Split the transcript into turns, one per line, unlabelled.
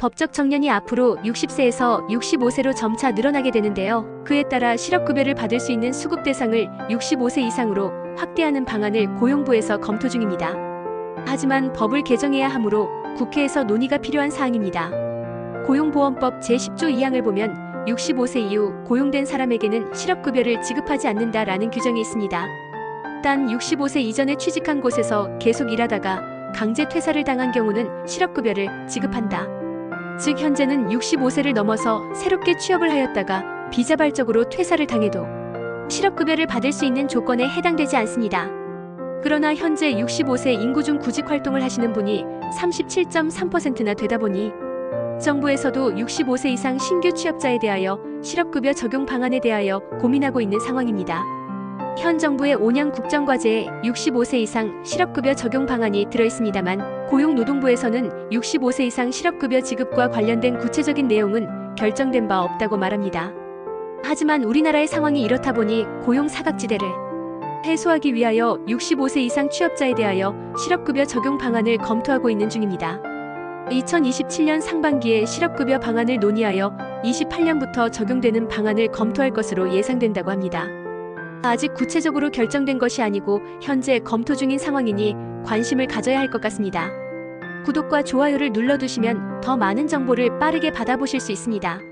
법적 정년이 앞으로 60세에서 65세로 점차 늘어나게 되는데요. 그에 따라 실업급여를 받을 수 있는 수급 대상을 65세 이상으로 확대하는 방안을 고용부에서 검토 중입니다. 하지만 법을 개정해야 하므로 국회에서 논의가 필요한 사항입니다. 고용보험법 제10조 2항을 보면 65세 이후 고용된 사람에게는 실업급여를 지급하지 않는다라는 규정이 있습니다. 단 65세 이전에 취직한 곳에서 계속 일하다가 강제 퇴사를 당한 경우는 실업급여를 지급한다. 즉 현재는 65세를 넘어서 새롭게 취업을 하였다가 비자발적으로 퇴사를 당해도 실업급여를 받을 수 있는 조건에 해당되지 않습니다. 그러나 현재 65세 인구 중 구직 활동을 하시는 분이 37.3%나 되다 보니 정부에서도 65세 이상 신규 취업자에 대하여 실업급여 적용 방안에 대하여 고민하고 있는 상황입니다. 현 정부의 5년 국정과제에 65세 이상 실업급여 적용 방안이 들어있습니다만 고용노동부에서는 65세 이상 실업급여 지급과 관련된 구체적인 내용은 결정된 바 없다고 말합니다. 하지만 우리나라의 상황이 이렇다 보니 고용 사각지대를 해소하기 위하여 65세 이상 취업자에 대하여 실업급여 적용 방안을 검토하고 있는 중입니다. 2027년 상반기에 실업급여 방안을 논의하여 28년부터 적용되는 방안을 검토할 것으로 예상된다고 합니다. 아직 구체적으로 결정된 것이 아니고 현재 검토 중인 상황이니 관심을 가져야 할 것 같습니다. 구독과 좋아요를 눌러두시면 더 많은 정보를 빠르게 받아보실 수 있습니다.